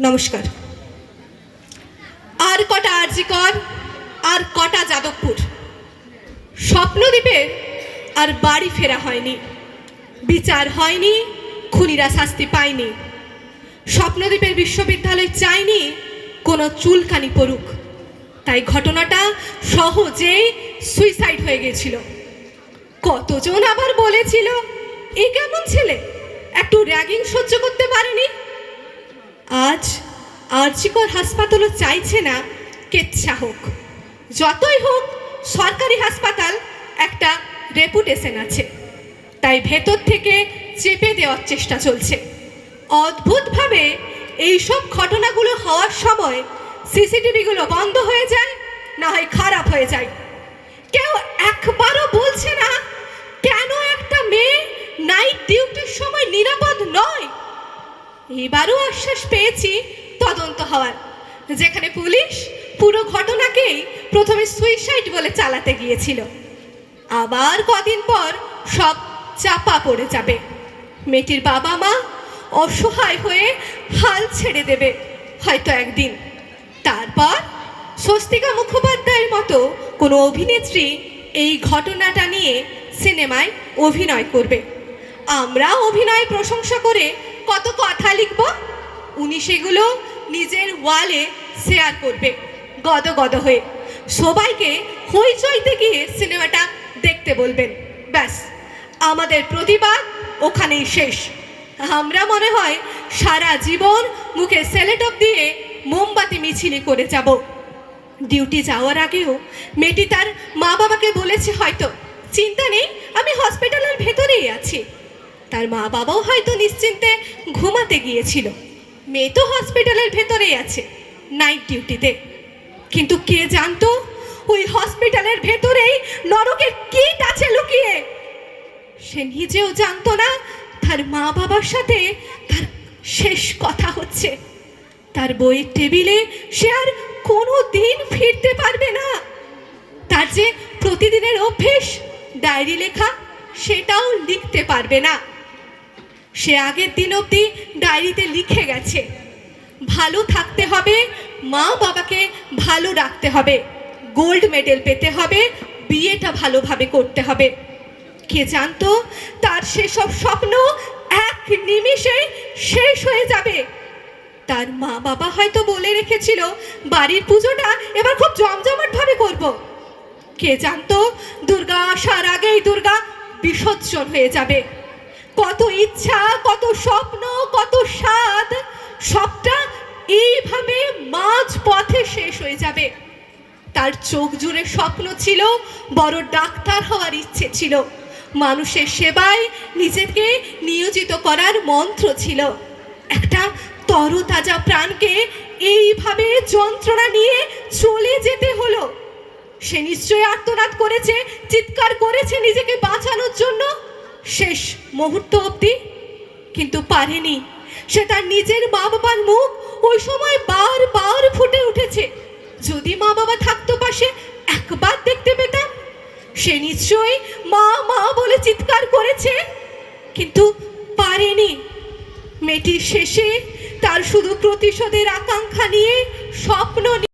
নমস্কার। আর কটা আরজিকর, আর কটা যাদবপুর। স্বপ্নদ্বীপের আর বাড়ি ফেরা হয়নি। বিচার হয়নি, খুনিরা শাস্তি পায়নি। স্বপ্নদ্বীপের বিশ্ববিদ্যালয় চায়নি, কোনো চুলকানি পড়ুক। তাই ঘটনাটা সহজেই সুইসাইড হয়ে গেছিল কতজন আবার বলেছিল, এ কেমন ছেলে? একটু র্যাগিং সহ্য করতে পারেনি? আজ আরজিকর হাসপাতালও চাইছে না কেচ্ছা হোক। যতই হোক, সরকারি হাসপাতাল একটা রেপুটেশন আছে। তাই ভেতর থেকে চেপে দেওয়ার চেষ্টা চলছে। অদ্ভুতভাবে এইসব ঘটনাগুলো হওয়ার সময় সিসিটিভিগুলো বন্ধ হয়ে যায়, না হয় খারাপ হয়ে যায়। কেউ একবারও বলছে না, কেন একটা মেয়ে নাইট ডিউটির সময় এবারও আশ্বাস পেয়েছি তদন্ত হওয়ার। যেখানে পুলিশ পুরো ঘটনাকেই প্রথমে সুইসাইড বলে চালাতে গিয়েছিল। আবার কদিন পর সব চাপা পড়ে যাবে। মেয়েটির বাবা মা অসহায় হয়ে হাল ছেড়ে দেবে হয়তো একদিন। তারপর স্বস্তিকা মুখোপাধ্যায়ের মতো কোনো অভিনেত্রী এই ঘটনাটা নিয়ে সিনেমায় অভিনয় করবে। আমরা অভিনয় প্রশংসা করে কত কথা লিখব? উনি সেগুলো নিজের ওয়ালে শেয়ার করবে, গদ গদ হয়ে। সবাইকে হইচইতে গিয়ে সিনেমাটা দেখতে বলবেন। ব্যাস, আমাদের প্রতিবাদ ওখানেই শেষ। আমরা মনে হয় সারা জীবন মুখে সেলেটপ দিয়ে মোমবাতি মিছিলি করে যাব। ডিউটি যাওয়ার আগেও মেয়েটি তার মা বাবাকে বলেছে হয়তো, চিন্তা নেই, আমি হসপিটালের ভেতরেই আছি। তার মা বাবাও হয়তো নিশ্চিন্তে ঘুমাতে গিয়েছিল। মেয়ে তো হসপিটালের ভেতরেই আছে, নাইট ডিউটিতে। কিন্তু কে জানতো ওই হসপিটালের ভেতরেই নরকের কীট আছে লুকিয়ে? সে নিজেও জানতো না তার মা বাবার সাথে তার শেষ কথা হচ্ছে। তার বইয়ের টেবিলে সে আর কোনো দিন ফিরতে পারবে না। তার যে প্রতিদিনের অভ্যেস, ডায়েরি লেখা, সেটাও লিখতে পারবে না। সে আগের দিন অবধি ডায়েরিতে লিখে গেছে। ভালো থাকতে হবে, মা বাবাকে ভালো রাখতে হবে, গোল্ড মেডেল পেতে হবে, বিয়েটা ভালোভাবে করতে হবে। কে জানতো, তার সেসব স্বপ্ন এক নিমিষে শেষ হয়ে যাবে। তার মা বাবা হয়তো বলে রেখেছিল, বাড়ির পুজোটা এবার খুব জমজমাটভাবে করব। কে জানতো, দুর্গা আসার আগেই দুর্গা বিসর্জন হয়ে যাবে। কত ইচ্ছা, কত স্বপ্ন, কত স্বাদ, সবটা এইভাবে মাঝ পথে শেষ হয়ে যাবে। তার চোখ জুড়ে স্বপ্ন ছিল, বড় ডাক্তার হওয়ার ইচ্ছে ছিল। মানুষের সেবায় নিজেকে নিয়োজিত করার মন্ত্র ছিল। একটা তরতাজা প্রাণকে এইভাবে যন্ত্রণা নিয়ে চলে যেতে হলো। সে নিশ্চয়ই আত্মনাদ করেছে, চিৎকার করেছে নিজেকে বাঁচানোর জন্য। শেষ মুহূর্ত অবধি। কিন্তু পারেনি। সে তার নিজের মা বাবার মুখ ওই সময় বার বার ফুটে উঠেছে। যদি মা বাবা থাকতো পাশে, একবার দেখতে পেতাম। সে নিশ্চয়ই মা মা বলে চিৎকার করেছে। কিন্তু পারেনি। মেয়েটির শেষে তার শুধু প্রতিশোধের আকাঙ্ক্ষা নিয়ে স্বপ্ন